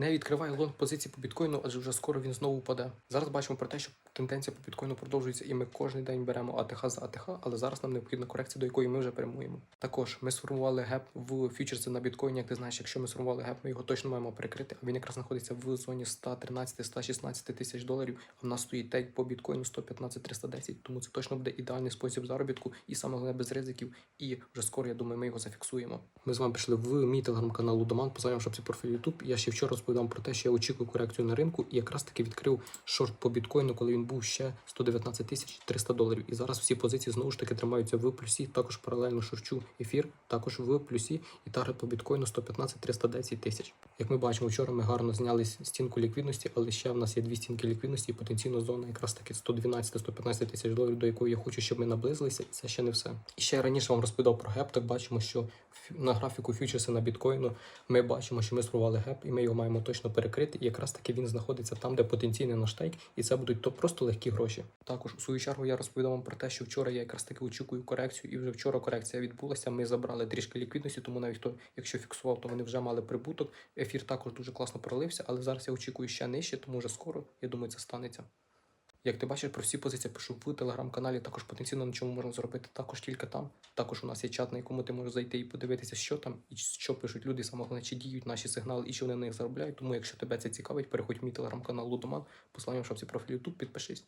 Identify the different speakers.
Speaker 1: не відкриває лонг позиції по біткоїну, адже вже скоро він знову впаде. Зараз бачимо про те, що тенденція по біткоїну продовжується, і ми кожен день беремо АТХ за АТХ, але зараз нам необхідна корекція, до якої ми вже прямуємо. Також ми сформували геп в фьючерси на біткоїні. Як ти знаєш, якщо ми сформували геп, ми його точно маємо перекрити. А він якраз знаходиться в зоні 113-116 тисяч доларів. А в нас стоїть тейк по біткоїну 115-310. Тому це точно буде ідеальний спосіб заробітку і саме головне без ризиків. І вже скоро, я думаю, ми його зафіксуємо. Ми з вами прийшли в мій телеграм-канал Лудоман, познаємо, що це профіль YouTube. Я ще вчора розповідав про те, що я очікую корекцію на ринку, і якраз таки відкрив шорт по біткоїну, коли він був ще 119 тисяч 300 доларів. І зараз всі позиції знову ж таки тримаються в плюсі. Також паралельно шорчу ефір, також в плюсі. І таргет по біткоїну 115-310 тисяч. Як ми бачимо, вчора ми гарно зняли стінку ліквідності, але ще в нас є дві стінки ліквідності, і потенційно зона якраз таки 112-115 тисяч доларів, до якої я хочу, щоб ми наблизилися, це ще не все. І ще раніше вам розповідав про геп, так бачимо, що на графіку фьючерси на біткоїну ми бачимо, що ми спробували геп, і ми його маємо точно перекрити. І якраз таки він знаходиться там, де потенційний наш тейк, і це будуть то просто легкі гроші. Також у свою чергу я розповідав вам про те, що вчора я якраз таки очікую корекцію, і вже вчора корекція відбулася. Ми забрали трішки ліквідності, тому навіть хто, якщо фіксував, то вони вже мали прибуток. Ефір також дуже класно пролився, але зараз я очікую ще нижче, тому вже скоро, я думаю, це станеться. Як ти бачиш, про всі позиції пишу в телеграм-каналі, також потенційно на чому можна зробити, також тільки там. Також у нас є чат, на якому ти можеш зайти і подивитися, що там, і що пишуть люди, саме головне, чи діють наші сигнали і що вони на них заробляють. Тому, якщо тебе це цікавить, переходь в мій телеграм-канал Лудоман, посилання в шапці профілю YouTube, підпишись.